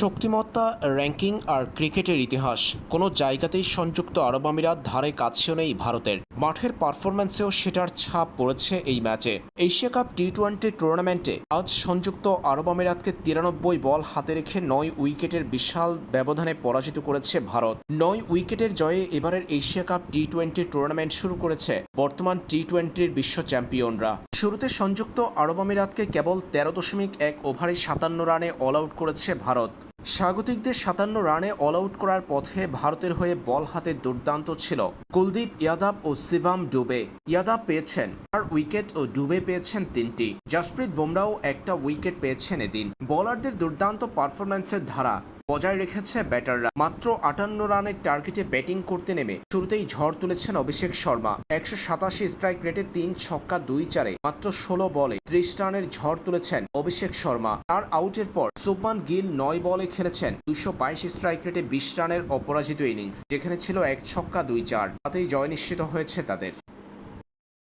শক্তিমত্তা ranking আর ক্রিকেটের ইতিহাস। কোনো জায়গাতেই সংযুক্ত আরব আমিরাত ধারে কাছেও নেই ভারতের। মাঠের পারফরম্যান্সেও সেটার ছাপ পড়েছে এই ম্যাচে। এশিয়া কাপ টি টোয়েন্টি টুর্নামেন্টে আজ সংযুক্ত আরব আমিরাতকে তিরানব্বই বল হাতে রেখে নয় উইকেটের বিশাল ব্যবধানে পরাজিত করেছে ভারত। নয় উইকেটের জয়ে এবারের Asia cup T twenty tournament শুরু করেছে বর্তমান টি টোয়েন্টির বিশ্ব চ্যাম্পিয়নরা। শুরুতে সংযুক্ত আরব আমিরাতকে কেবল তেরো দশমিক এক ওভারে সাতান্ন রানে অল আউট করেছে ভারত। স্বাগতিকদের সাতান্ন রানে অল আউট করার পথে ভারতের হয়ে বল হাতে দুর্দান্ত ছিল। কুলদীপ ইয়াদাব ও শিবাম ডুবে। ইয়াদাব পেয়েছেন আর উইকেট ও ডুবে পেয়েছেন তিনটি। জসপ্রীত বুমরাও একটা উইকেট পেয়েছেন এদিন। বোলারদের দুর্দান্ত পারফরম্যান্সের ধারা। বজায় রেখেছে ব্যাটাররা। মাত্র আটান্ন রানের টার্গেটে ব্যাটিং করতে নেমে শুরুতেই ঝড় তুলেছেন অভিষেক শর্মা। একশো সাতাশি স্ট্রাইক রেটে তিন ছক্কা দুই চারে মাত্র ষোলো বলে ত্রিশ রানের ঝড় তুলেছেন অভিষেক শর্মা। তার আউটের পর সুপান গিল নয় বলে খেলেছেন। দুশো বাইশ স্ট্রাইক রেটে বিশ রানের অপরাজিত ইনিংস, যেখানে ছিল এক ছক্কা দুই চার। তাতেই জয় নিশ্চিত হয়েছে তাদের।